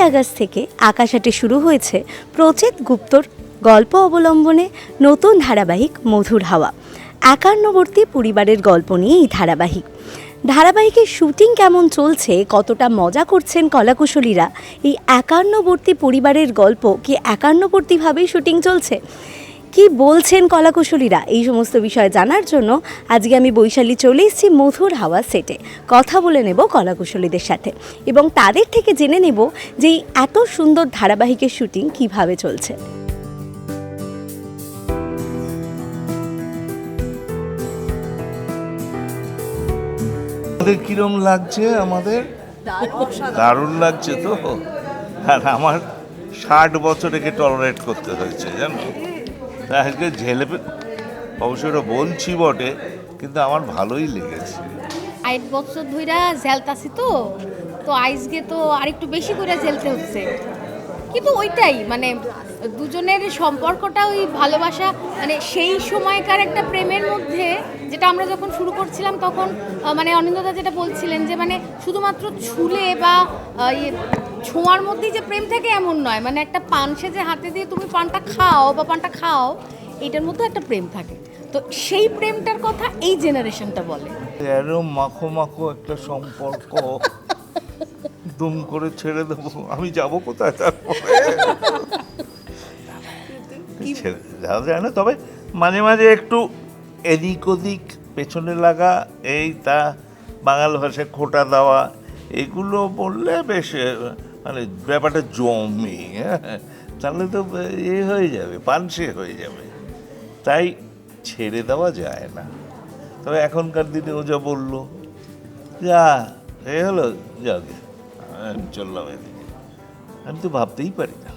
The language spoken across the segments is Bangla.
আগস্ট থেকে আকাশাটে শুরু হয়েছে প্রচেত গুপ্তর গল্প অবলম্বনে নতুন ধারাবাহিক মধুর হাওয়া। একান্নবর্তী পরিবারের গল্প নিয়ে এই ধারাবাহিক ধারাবাহিকের শুটিং কেমন চলছে, কতটা মজা করছেন কলাকুশলীরা, এই একান্নবর্তী পরিবারের গল্প কি একান্নবর্তীভাবেই শুটিং চলছে? কি বলছেন কলাকুশলীরা এই সমস্ত বিষয় জানার জন্য আজকে আমি বৈশালী চলে এসেছি মধুর হাওয়া সেটে। কথা বলে নেব কলাকুশলীদের সাথে এবং তাদের থেকে জেনে নেব যে এত সুন্দর ধারাবাহিকের শুটিং কীভাবে চলছে। আমাদের কিরম লাগছে আমাদের? দারুণ লাগছে তো। আর আমার ষাট বছরকে টলারেট করতে হয়েছে, জানো? তা আজকে ঝেলে অবশ্য ওটা বলছি বটে, কিন্তু আমার ভালোই লেগেছে। আট বছর ধইরা ঝেলতাছি তো তো আইসগে তো আরেকটু বেশি করে ঝেলতে হচ্ছে। কিন্তু ওইটাই মানে দুজনের সম্পর্কটা ওই ভালোবাসা মানে সেই সময়কার একটা প্রেমের মধ্যে যেটা আমরা যখন শুরু করছিলাম তখন মানে অনিন্দদা যেটা বলছিলেন যে মানে শুধুমাত্র ছুলে বা ইয়ে ছোঁয়ার মধ্যেই যে প্রেম থাকে এমন নয় মানে একটা পান সেজে হাতে দিয়ে তুমি পানটা খাও বা পানটা খাও এটার মধ্যে একটা প্রেম থাকে। তো সেই প্রেমটার কথা এই জেনারেশনটা বলে। এরম মাখো মাখো একটা সম্পর্ক দুম করে ছেড়ে দেবো। আমি যাব কোথায় তারপরে? ছেড়ে যাওয়া যায় না। তবে মাঝে মাঝে একটু এদিক ওদিক পেছনে লাগা এই তা বাঙাল ভাষায় খোটা দেওয়া এগুলো বললে বেশ মানে ব্যাপারটা জমি হ্যাঁ? তাহলে তো এ হয়ে যাবে পানসে হয়ে যাবে। তাই ছেড়ে দেওয়া যায় না। তবে এখনকার দিনে ও যা বলল যা এ হলো যাকে আমি চললাম এদিকে। আমি তো ভাবতেই পারি না।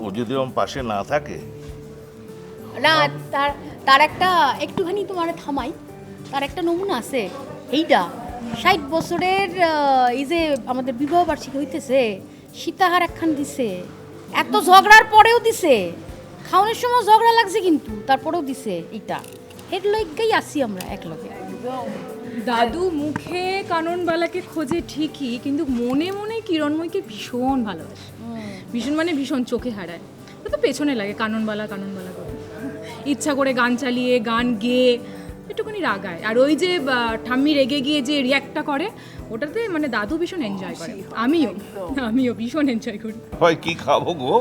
ও যদি আমার পাশে না থাকে না তার তার একটা একটুখানি তোমার থামাই। তার একটা নমুনা আছে এইটা। ষাট বছরের এই যে আমাদের বিবাহ বার্ষিকী হইতেছে সীতাহার একখান দিছে। এত ঝগড়ার পরেও দিছে। খাওয়ানোর সময় ঝগড়া লাগছে কিন্তু তারপরেও দিছে এটা হেড লইগাই আসি আমরা একলগে। দাদু মুখে কাননবালাকে খোঁজে ঠিকই কিন্তু মনে মনে কিরণময়কে ভীষণ ভালোবাসে। ভীষণ মানে ভীষণ চোখে হারায়। তো পেছনে লাগে কাননবালা কাননবালা করে। ইচ্ছা করে গান চালিয়ে গান গেয়ে একটুখানি রাগায়। আর ওই যে ঠাম্মি রেগে গিয়ে যে রিয়াক্টটা করে ওটাতে মানে দাদু ভীষণ এনজয় করে। আমিও। আমিও ভীষণ এনজয় করি। হয় কি খাব গো?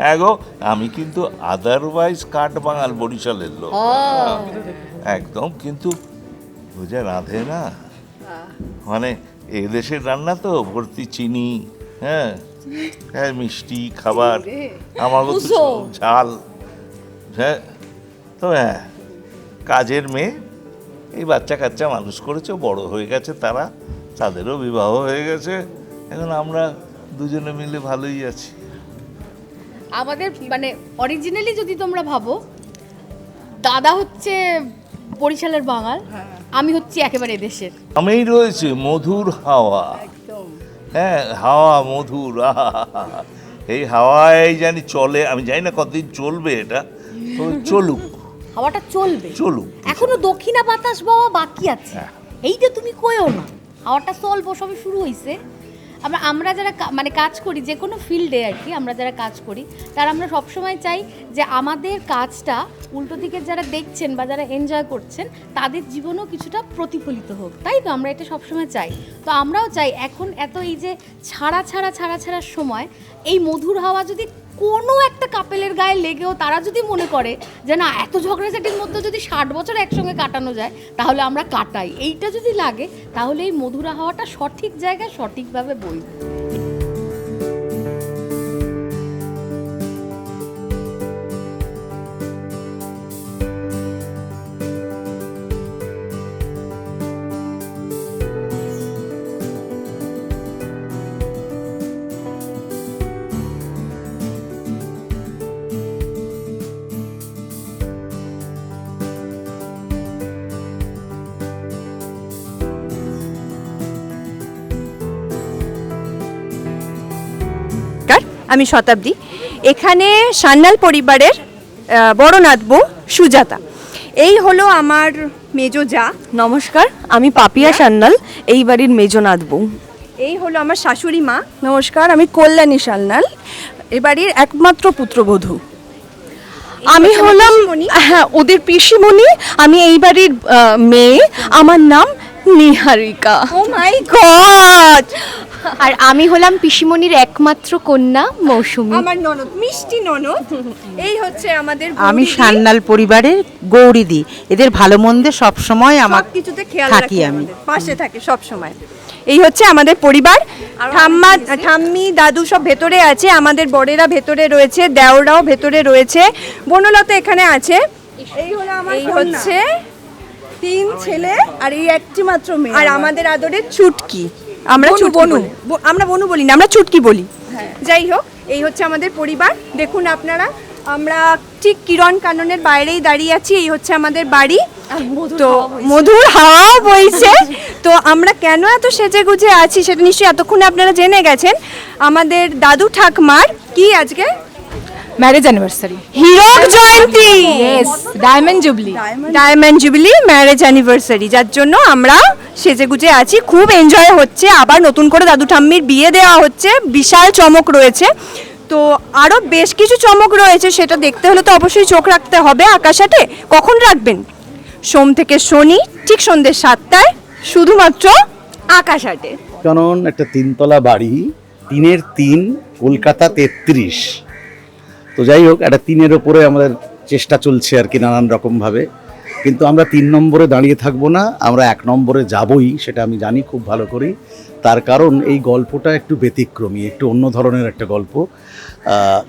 হ্যাঁ গো আমি কিন্তু আদারওয়াইজ কাঠ বাঙাল বরিশালের লোক। একদম কিন্তু বুঝে রাঁধে না। মানে এদেশের রান্না তো ভর্তি চিনি হ্যাঁ? হ্যাঁ মিষ্টি খাবার আমার তো ঝাল হ্যাঁ? তো হ্যাঁ কাজের মেয়ে এই বাচ্চা কাচ্চা মানুষ করেছে বড় হয়ে গেছে তারা তাদেরও বিবাহ হয়ে গেছে। এখন আমরা দুজনে মিলে ভালোই আছি। আমাদের মানে অরিজিনালি যদি তোমরা ভাবো দাদা হচ্ছে বরিশালের বাঙাল আমি হচ্ছি একেবারে দেশের। আমিই রয়েছে মধুর হাওয়া। হ্যাঁ হাওয়া মধুর আহা। এই হাওয়ায় জানি চলে আমি জানি না কতদিন চলবে এটা তবে চলুক। হাওয়াটা চলবে। চলুক এখনও দক্ষিণা বাতাস বাওয়া বাকি আছে। হ্যাঁ। এইটা তুমি কয়েও না। হাওয়াটা চলবো সবে শুরু হয়েছে আমরা আমরা যারা মানে কাজ করি যে কোনো ফিল্ডে আর কি আমরা যারা কাজ করি তারা আমরা সবসময় চাই যে আমাদের কাজটা উল্টো দিকে যারা দেখছেন বা যারা এনজয় করছেন তাদের জীবনেও কিছুটা প্রতিফলিত হোক। তাই তো আমরা এটা সবসময় চাই। তো আমরাও চাই এখন এত এই যে ছাড়া ছাড়া ছাড়া ছাড়ার সময় এই মধুর হাওয়া যদি কোনো একটা কাপেলের গায়ে লেগেও তারা যদি মনে করে যে না, এত ঝগড়াঝাটির মধ্যে যদি ষাট বছর একসঙ্গে কাটানো যায়, তাহলে আমরা কাটাই। এইটা যদি লাগে, তাহলে এই মধুরা হওয়াটা সঠিক জায়গায় সঠিকভাবে বই আমি শতাব্দী। এখানে সান্যাল পরিবারের বড় নাতবউ সুজাতা। এই হলো আমার মেজো যা। নমস্কার আমি পাপিয়া সান্যাল এই বাড়ির মেজনাথ বউ। এই হলো আমার শাশুড়ি মা। নমস্কার আমি কল্যাণী সান্যাল এ বাড়ির একমাত্র পুত্রবধূ। আমি হলাম হ্যাঁ ওদের পিসিমণি আমি এই বাড়ির মেয়ে। আমার নাম নিহারিকা। ও মাই গড আর আমি হলাম পিসিমণির একমাত্র কন্যা মৌসুমী। আমার ননদ মিষ্টি ননদ। এই হচ্ছে আমাদের আমি। সান্নাল পরিবারের গৌরীদি। এদের ভালো মন্দে সবসময় আমার কিছুতে খেয়াল থাকি রাখি আমি। পাশে থাকে সব সময়। এই হচ্ছে আমাদের পরিবার। ঠাম্মা ঠাম্মি দাদু সব ভেতরে আছে। আমাদের বড়েরা ভেতরে রয়েছে দেওরাও ভেতরে রয়েছে। বনলতা এখানে আছে। এই হলো আমার এই হচ্ছে তিন ছেলে আর এই একটি মাত্র মেয়ে। আর আমাদের আদরের চুটকি আমরা বনু, আমরা বনু বলি না আমরা চুটকি বলি। যাই হোক এই হচ্ছে আমাদের পরিবার। দেখুন আপনারা আমরা ঠিক কিরণ কাননের বাইরেই দাঁড়িয়ে আছি এই হচ্ছে আমাদের বাড়ি। তো মধুর হাওয়াও বইছে। তো আমরা কেন এত সেজে গুজে আছি সেটা নিশ্চয়ই এতক্ষণে আপনারা জেনে গেছেন। আমাদের দাদু ঠাকমার কি আজকে? ম্যারেজ অ্যানিভার্সারি হীরক জয়ন্তী yes diamond jubilee diamond jubilee marriage anniversary যার জন্য আমরা সেজে গুজে আছি। খুব এনজয় হচ্ছে। আবার নতুন করে দাদু ঠাম্মির বিয়ে দেওয়া হচ্ছে। বিশাল চমক রয়েছে। তো আরও বেশ কিছু চমক রয়েছে সেটা দেখতে হলে তো অবশ্যই চোখ রাখতে হবে। আকাশাটে কখন রাখবেন? সোম থেকে শনি ঠিক সন্ধ্যে সাতটায় শুধুমাত্র আকাশাটে। কারণ একটা তিনতলা বাড়ি তিনের তিন কলকাতা তেত্রিশ। তো যাই হোক, একটা তিনের ওপরে আমাদের চেষ্টা চলছে আর কি নানান রকমভাবে কিন্তু আমরা তিন নম্বরে দাঁড়িয়ে থাকব না, আমরা এক নম্বরে যাবই, সেটা আমি জানি, খুব ভালো করি। তার কারণ এই গল্পটা একটু ব্যতিক্রমী, একটু অন্য ধরনের একটা গল্প।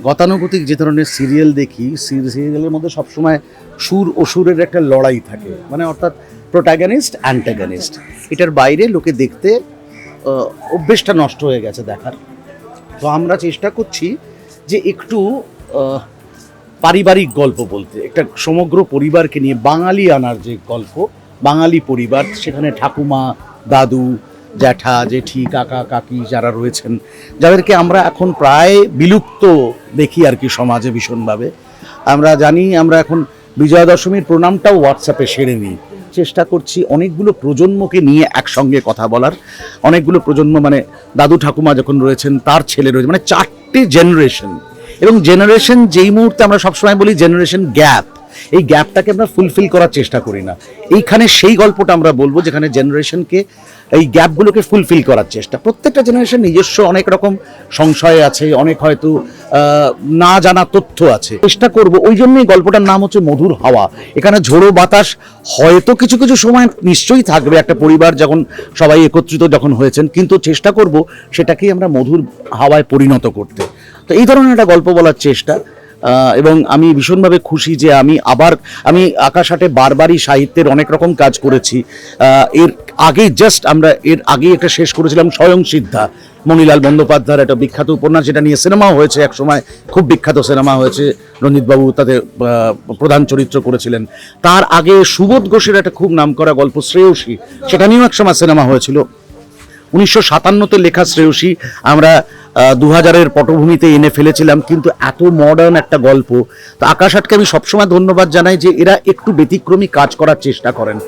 গতানুগতিক যে ধরনের সিরিয়াল দেখি সিরিয়ালের মধ্যে সবসময় সুর অসুরের একটা লড়াই থাকে। মানে অর্থাৎ প্রোটাগানিস্ট অ্যান্টাগনিস্ট এটার বাইরে লোকে দেখতে অভ্যেসটা নষ্ট হয়ে গেছে দেখার। তো আমরা চেষ্টা করছি যে একটু পারিবারিক গল্প বলতে, একটা সমগ্র পরিবারকে নিয়ে বাঙালি আনার যে গল্প, বাঙালি পরিবার, সেখানে ঠাকুমা, দাদু, জ্যাঠা, জেঠি, কাকা, কাকি যারা রয়েছেন, যাদেরকে আমরা এখন প্রায় বিলুপ্ত দেখি আর কি সমাজে ভীষণভাবে। আমরা জানি, আমরা এখন বিজয়া দশমীর প্রণামটাও হোয়াটসঅ্যাপে সেরে নিই। চেষ্টা করছি অনেকগুলো প্রজন্মকে নিয়ে একসঙ্গে কথা বলার। অনেকগুলো প্রজন্ম মানে দাদু, ঠাকুমা যখন রয়েছেন, তার ছেলে রয়েছে মানে চারটে জেনারেশন এবং জেনারেশন যেই মুহূর্তে আমরা সবসময় বলি জেনারেশন গ্যাপ এই গ্যাপটাকে আমরা ফুলফিল করার চেষ্টা করি না। এইখানে সেই গল্পটা আমরা বলব যেখানে জেনারেশনকে এই গ্যাপগুলোকে ফুলফিল করার চেষ্টা। প্রত্যেকটা জেনারেশন নিজস্ব অনেক রকম সংশয় আছে, অনেক হয়তো না জানা তথ্য আছে। চেষ্টা করব, ওই জন্যই গল্পটার নাম হচ্ছে মধুর হাওয়া। এখানে ঝোড়ো বাতাস হয়তো কিছু কিছু সময় নিশ্চয়ই থাকবে, একটা পরিবার যখন সবাই একত্রিত যখন হয়েছেন, কিন্তু চেষ্টা করব সেটাকেই আমরা মধুর হাওয়ায় পরিণত করতে। তো এই ধরনের একটা গল্প বলার চেষ্টা এবং আমি ভীষণভাবে খুশি যে আমি আবার, আমি আকাশাটে বারবারই সাহিত্যের অনেক রকম কাজ করেছি। এর আগে জাস্ট আমরা, এর আগেই একটা শেষ করেছিলাম স্বয়ং সিদ্ধা, মণিলাল বন্দ্যোপাধ্যায়ের একটা বিখ্যাত উপন্যাস, যেটা নিয়ে সিনেমাও হয়েছে এক সময় খুব বিখ্যাত সিনেমা হয়েছে, রঞ্জিতবাবু তাদের প্রধান চরিত্র করেছিলেন। তার আগে সুবোধ ঘোষের একটা খুব নামকরা গল্প, শ্রেয়সী, সেটা নিয়েও এক সময় সিনেমা হয়েছিল। উনিশশো সাতান্নতে লেখা শ্রেয়সী, আমরা দু হাজারের পটভূমিতে এনে ফেলেছিলাম, কিন্তু এত মডার্ন একটা গল্প। তো আকাশ আটকে আমি সবসময় ধন্যবাদ জানাই যে এরা একটু ব্যতিক্রমী কাজ করার চেষ্টা করেন।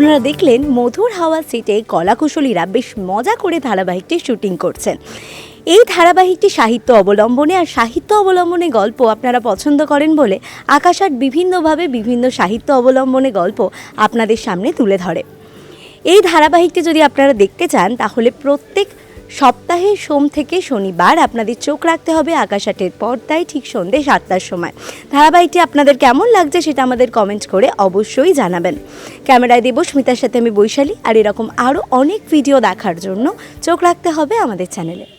আপনারা দেখলেন মধুর হাওয়া সিটে কলাকুশলীরা বেশ মজা করে ধারাবাহিকটি শুটিং করছেন। এই ধারাবাহিকটি সাহিত্য অবলম্বনে আর সাহিত্য অবলম্বনে গল্প আপনারা পছন্দ করেন বলে আকাশ আকাশাট বিভিন্নভাবে বিভিন্ন সাহিত্য অবলম্বনে গল্প আপনাদের সামনে তুলে ধরে। এই ধারাবাহিকটি যদি আপনারা দেখতে চান, তাহলে প্রত্যেক সপ্তাহে সোম থেকে শনিবার আপনাদের চোখ রাখতে হবে আকাশাটের পর্দায় ঠিক সন্ধ্যে সাতটার সময়। ধারাবাহিকটি আপনাদের কেমন লাগছে সেটা আমাদের কমেন্ট করে অবশ্যই জানাবেন। ক্যামেরায় দেবস্মিতার সাথে আমি বৈশালী, আর এরকম আরও অনেক ভিডিও দেখার জন্য চোখ রাখতে হবে আমাদের চ্যানেলে।